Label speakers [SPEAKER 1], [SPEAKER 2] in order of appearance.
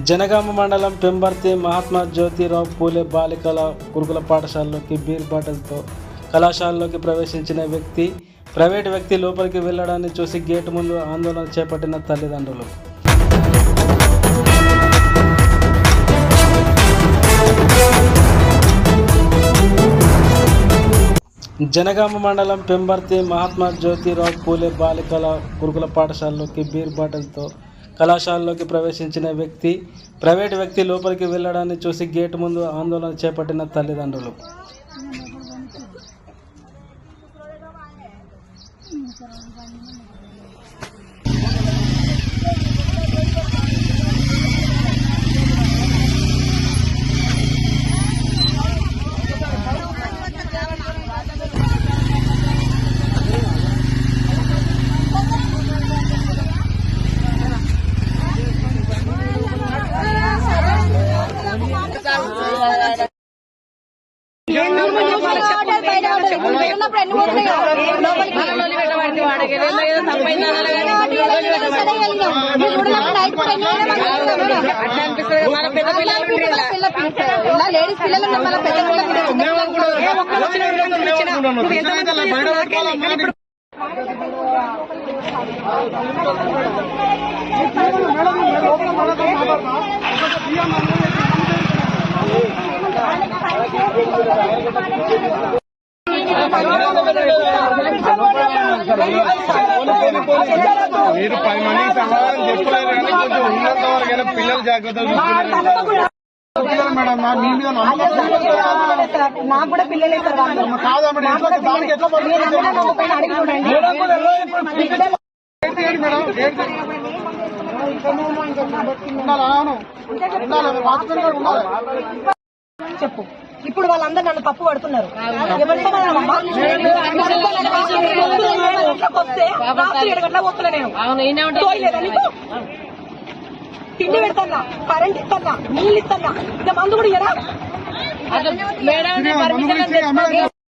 [SPEAKER 1] జనగామ మండలం పెంబర్తి మహాత్మా జ్యోతిరావు పూలే బాలికల గురుకుల పాఠశాలలోకి బీర్ బాటిల్తో కళాశాలలోకి ప్రవేశించిన వ్యక్తి ప్రైవేట్ వ్యక్తి లోపలికి వెళ్ళడాన్ని చూసి గేటు ముందు ఆందోళన చేపట్టిన తల్లిదండ్రులు. జనగామ మండలం పెంబర్తి మహాత్మా జ్యోతిరావు పూలే బాలికల గురుకుల పాఠశాలలోకి బీర్ బాటిల్తో కళాశాలలోకి ప్రవేశించిన వ్యక్తి ప్రైవేటు వ్యక్తి లోపలికి వెళ్ళడాన్ని చూసి గేటు ముందు ఆందోళన చేపట్టిన తల్లిదండ్రులు.
[SPEAKER 2] లేడీస్ పిల్లలు మన పెద్ద పిల్లలు
[SPEAKER 3] మీరు పది మందికి సమాధానం చెప్పలేరు కానీ కొంచెం ఉన్నంత వరకైనా పిల్లలు జాగ్రత్తగా చూసుకున్నారు.
[SPEAKER 2] నాకు కూడా పిల్లలే సార్. చెప్పు. ఇప్పుడు వాళ్ళందరూ నన్ను తప్పు పడుతున్నారు. ఎవరితో వస్తే రాత్రి ఏడు గంటలకు వస్తున్నా నేను. తోయలేదా నీకు? తిండి పెడతాన్నా కరెంట్ ఇస్తానా? నీళ్ళు ఇస్తానా? ఇంకా మందు కూడా
[SPEAKER 3] అమ్మాయి